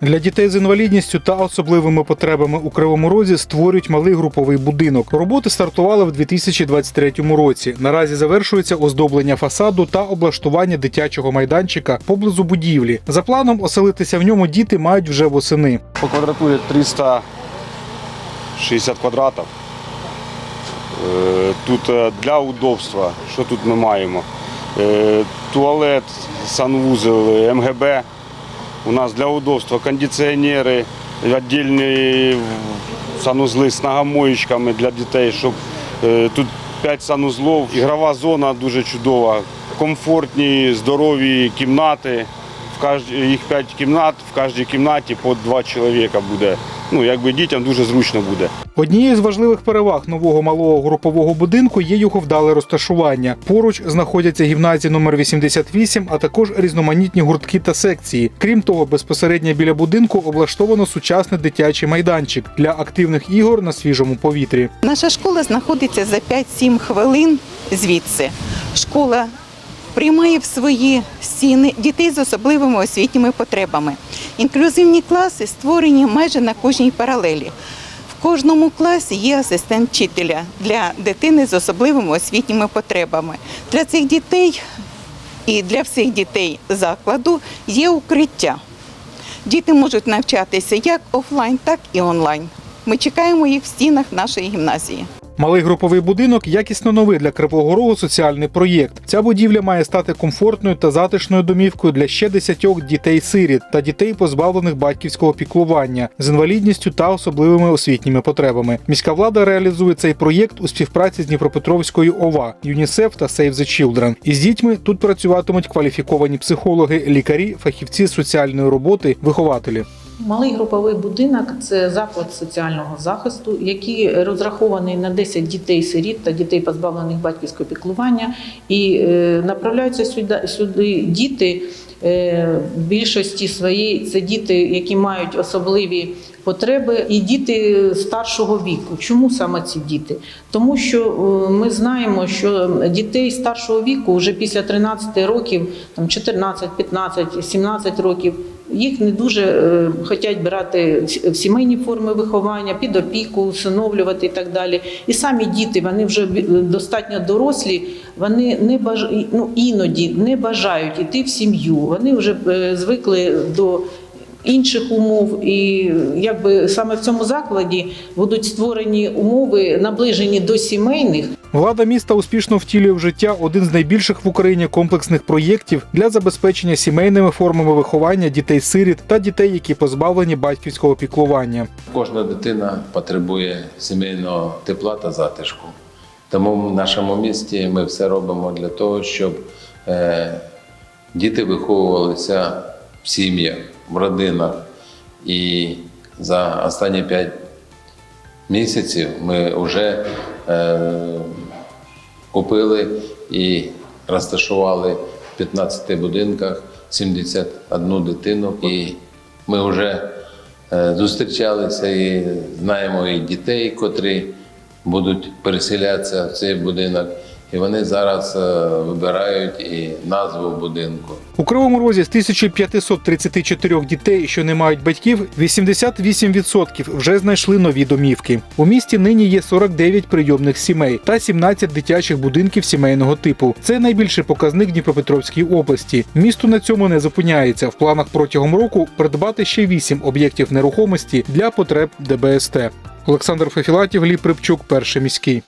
Для дітей з інвалідністю та особливими потребами у Кривому Розі створюють малий груповий будинок. Роботи стартували в 2023 році. Наразі завершується оздоблення фасаду та облаштування дитячого майданчика поблизу будівлі. За планом оселитися в ньому діти мають вже восени. По квадратуре 360 квадратів. Е, Тут е, для удобства, що тут ми маємо? Е, Туалет, санвузел, МГБ. У нас для удобства кондиціонери, віддільні санузли з ногомоєчками для дітей, щоб е, тут 5 санузлов. Ігрова зона дуже чудова, комфортні, здорові кімнати. В їх 5 кімнат, в кожній кімнаті по 2 чоловіка буде. Ну, якби дітям дуже зручно буде. Однією з важливих переваг нового малого групового будинку є його вдале розташування. Поруч знаходяться гімназія номер 88, а також різноманітні гуртки та секції. Крім того, безпосередньо біля будинку облаштовано сучасний дитячий майданчик для активних ігор на свіжому повітрі. Наша школа знаходиться за 5-7 хвилин звідси. Школа приймає в свої стіни дітей з особливими освітніми потребами. Інклюзивні класи створені майже на кожній паралелі. В кожному класі є асистент вчителя для дитини з особливими освітніми потребами. Для цих дітей і для всіх дітей закладу є укриття. Діти можуть навчатися як офлайн, так і онлайн. Ми чекаємо їх в стінах нашої гімназії. Малий груповий будинок якісно новий для Кривого Рогу соціальний проєкт. Ця будівля має стати комфортною та затишною домівкою для ще десятьох дітей-сиріт та дітей, позбавлених батьківського піклування з інвалідністю та особливими освітніми потребами. Міська влада реалізує цей проєкт у співпраці з Дніпропетровською ОВА, ЮНІСЕФ та Save the Children. Із дітьми тут працюватимуть кваліфіковані психологи, лікарі, фахівці соціальної роботи, вихователі. Малий груповий будинок це заклад соціального захисту, який розрахований на 10 дітей-сиріт та дітей, позбавлених батьківського піклування, і е, направляються сюди, сюди діти. е, В більшості своєї це діти, які мають особливі потреби, і діти старшого віку. Чому саме ці діти? Тому що е, ми знаємо, що дітей старшого віку вже після 13 років, там 14, 15, 17 років. Їх не дуже е, хочуть брати в сімейні форми виховання, під опіку, усиновлювати і так далі. І самі діти, вони вже достатньо дорослі, вони не баж... ну, іноді не бажають іти в сім'ю. Вони вже е, звикли до інших умов, і якби саме в цьому закладі будуть створені умови, наближені до сімейних. Влада міста успішно втілює в життя один з найбільших в Україні комплексних проєктів для забезпечення сімейними формами виховання дітей-сиріт та дітей, які позбавлені батьківського піклування. Кожна дитина потребує сімейного тепла та затишку. Тому в нашому місті ми все робимо для того, щоб е, діти виховувалися в сім'ях, в родинах. І за останні 5 місяців ми вже е, купили і розташували в 15 будинках 71 дитину. І ми вже е, зустрічалися і знаємо і дітей, котрі будуть переселятися в цей будинок. І вони зараз е, вибирають і назву будинку. У Кривому Розі з 1534 дітей, що не мають батьків, 88% вже знайшли нові домівки. У місті нині є 49 прийомних сімей та 17 дитячих будинків сімейного типу. Це найбільший показник Дніпропетровській області. Місто на цьому не зупиняється. В планах протягом року придбати ще 8 об'єктів нерухомості для потреб ДБСТ. Олександр Фефілатів, Гліб Припчук, перший міський.